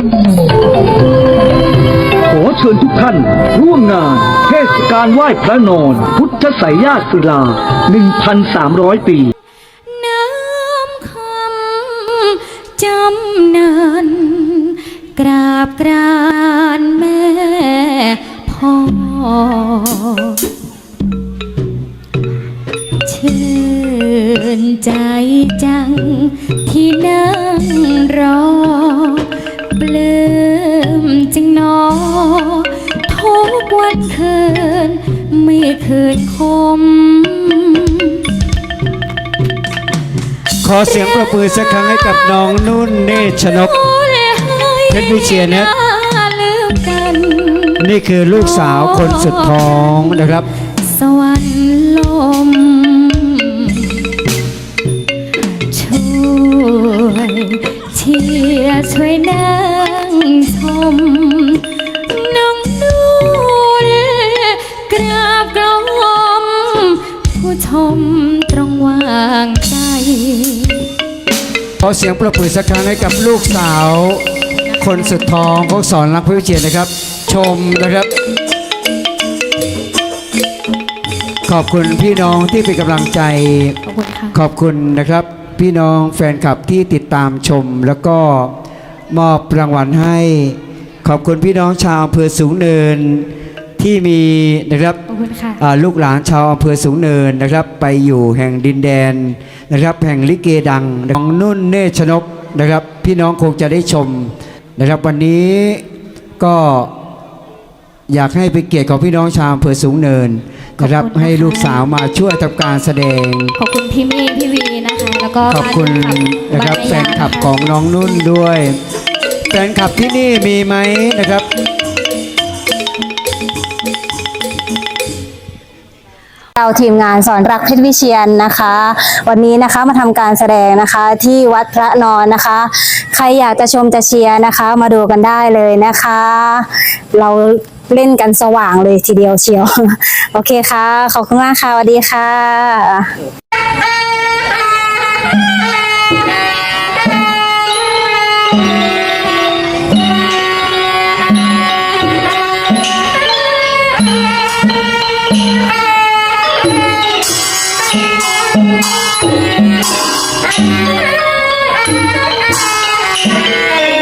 ขอเชิญทุกท่าน ร่วมงาน เทศกาลไหว้พระนอน พุทธไสยญาติศิลา 1,300 ปี น้ำคำจำนันกราบกรานแม่พ่อชื่นใจจัง นคม ขอเสียงประมือสักครั้งให้กับน้องนุ่นเนชนก เพชรวิเชียรนะลืมกันนี่คือลูกสาวคนสุดท้องนะครับ เสียงประมือสักครั้งให้กับลูกสาว คนสุดท้องของสอนรักพิเชียรนะครับ ชมนะครับ ขอบคุณพี่น้องที่เป็นกำลังใจ ขอบคุณค่ะ ขอบคุณนะครับ พี่น้องแฟนคลับที่ติดตามชม แล้วก็มอบรางวัลให้ ขอบคุณพี่น้องชาวอำเภอสูงเนิน ที่มีนะครับขอบคุณค่ะอ่าลูกหลานชาวอำเภอสูงเนินนะครับ ไปอยู่แห่งดินแดนนะครับ แห่งลิเกดังของนุ่นเนชนกนะครับ พี่น้องคงจะได้ชมนะครับ วันนี้ก็อยากให้เป็นเกียรติของพี่น้องชาวอำเภอสูงเนินนะครับ ขอบคุณนะคะ ให้ลูกสาวมาช่วยทำการแสดง ขอบคุณพี่เมย์พี่วีนะคะ แล้วก็ขอบคุณนะครับแฟนคลับของน้องนุ่นด้วย แฟนคลับที่นี่มีไหมนะครับ เราทีมงานสอนรักเพชรวิเชียนนะคะ วันนี้นะคะมาทำการแสดงนะคะที่วัดพระนอนนะคะ ใครอยากจะชมจะเชียร์นะคะ มาดูกันได้เลยนะคะ เราเล่นกันสว่างเลยทีเดียวเชียว โอเคค่ะ ขอบคุณมากค่ะสวัสดีค่ะ Thank you.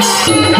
ข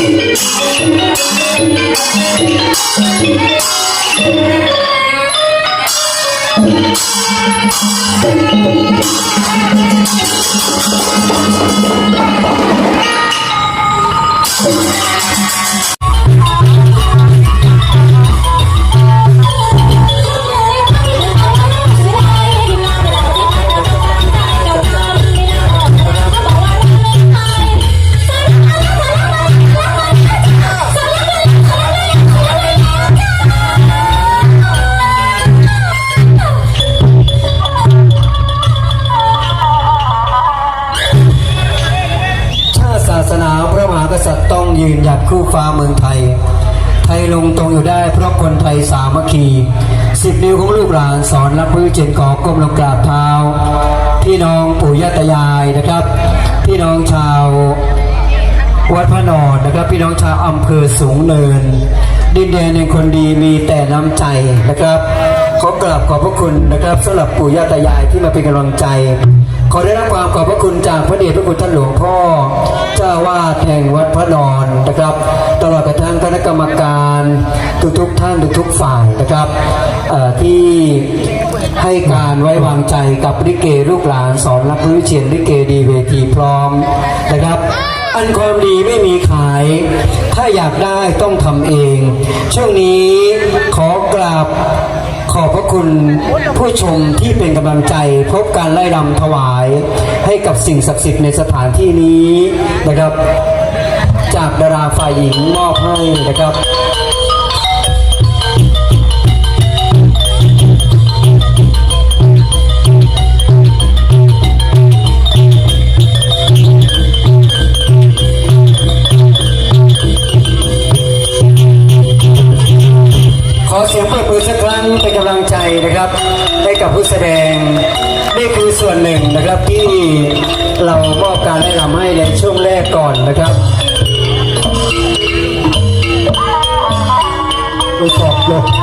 ช อนรับมือกอก้มลงกราบเท้า พี่น้องปู่ย่าตายายนะครับ พี่น้องชาววัดพระนอนนะครับ พี่น้องชาวอำเภอสูงเนิน ดินแดนแห่งคนดีมีแต่น้ำใจนะครับขอกราบขอบพระคุณนะครับสำหรับปู่ย่าตายายที่มาเป็นกำลังใจ ขอได้รับความขอบพระคุณจากพระเดชพระคุณท่านหลวงพ่อ เจ้าวาดแห่งวัดพระนอนนะครับ ตลอดกระทั่งคณะกรรมการทุกๆท่านทุกๆฝ่ายนะครับ ที่ให้การไว้วางใจกับลิเกลูกหลานสอนรับพื้นเชียนลิเกดีเวทีพร้อมนะครับ อันความดีไม่มีขาย ถ้าอยากได้ต้องทำเอง ช่วงนี้ขอกราบขอบพระคุณผู้ชมที่เป็นกำลังใจ พบการไล่รำถวาย ให้กับสิ่งศักดิ์สิทธิ์ในสถานที่นี้นะครับ จากดาราฝ่ายหญิงมอบให้นะครับ อนนะครับไปสอบเลย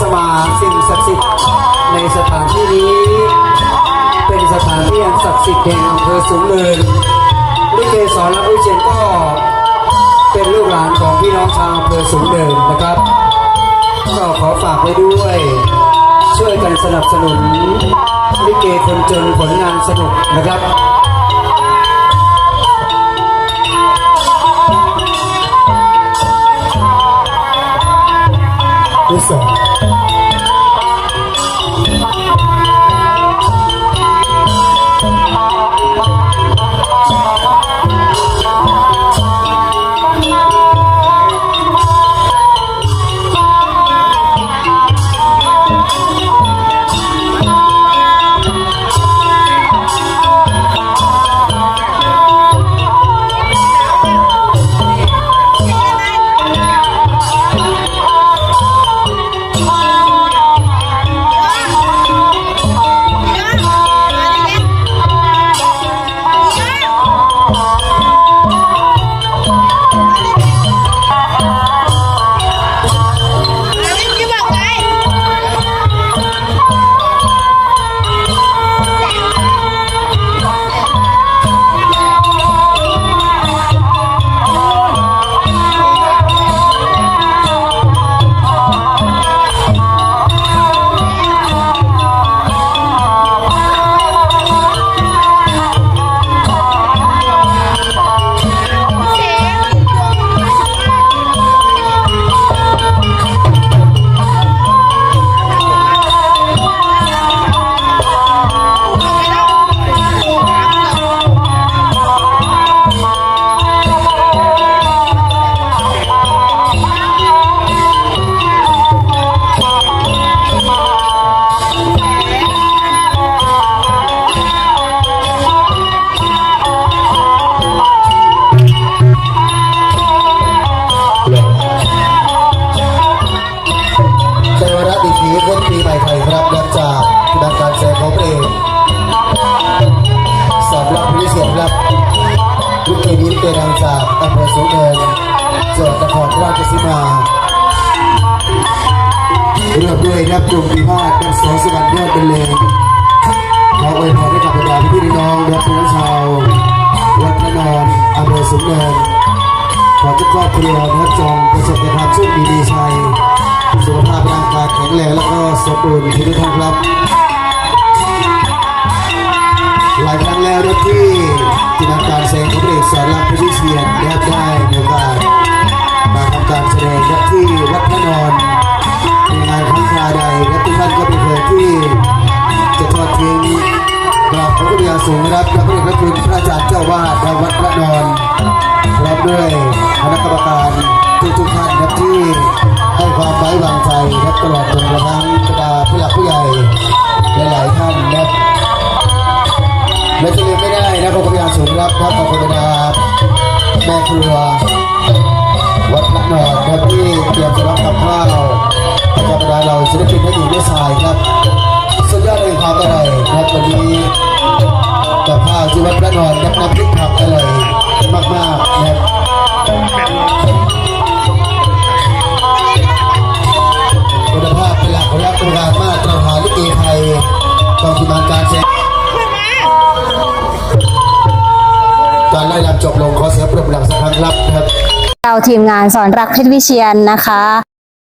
สมาสิ่งศักดิ์สิทธิ์ในสถานที่นี้ เป็นสถานที่อันศักดิ์สิทธิ์แห่งอำเภอสูงเนินลิเกสอนรับผู้เชียนก็เป็นลูกหลานของพี่น้องชาวอำเภอสูงเนินนะครับ ก็ขอฝากไว้ด้วย ช่วยกันสนับสนุนลิเกคนจนผลงานสนุกนะครับรู้สึกใรับกลุ่มปีพาดนับสองสวรรค์ยอดเป็นเลยขออวยพรให้กับบรรดาพี่น้องและพี่น้องชาววัดพระนอนอำเภอสูงเนินขอทุกครอบครัวนะครับจงประสบแต่ความโชคดีมีชัยสุขภาพร่างกายแข็งแรงแล้วก็สมบูรณ์ทุกท่านครับ หลายครั้งแล้วนะที่จินตนาการแสดงของเอกสอนรักพระวิเชียนได้ได้โอกาสมาทำการแสดงที่วัดพระนอน ในงานครั้งคราใดและทุกท่านก็เป็นเคยที่จะทอดทิ้งกราบพระพุทธสูงนะครับและพระเดชพระคุณพระอาจารย์เจ้าวาดวัดพระนอนพร้อมด้วยคณะกรรมการทุกทุกท่านครับที่ให้ความไว้วางใจครับตลอดจนกระทั่งบรรดาผู้หลักผู้ใหญ่หลายๆท่านนะครับและจะลืมไม่ได้นะขอบคุณอย่างสูงครับครับขอบคุณบรรดาแม่ครัววัดพระนอนครับที่เตรียมจะรับกับข้าว กับรรดาเราศิลปินและหญิงและชายครับสุดยอดเลยความอร่อยครับวันนี้กับข้าวที่วัดพระนอนครับน้ำพริกผักอร่อยมากๆนะครับคุณภาพเป็นหลักของรักโบราณมากตรฐานลิเกไทยต้องทีมานการแสดงการไล่ลำจบลงขอเสียงปรบมือดังสักครั้งรับครับเราทีมงานสอนรักเพชรวิเชียนนะคะ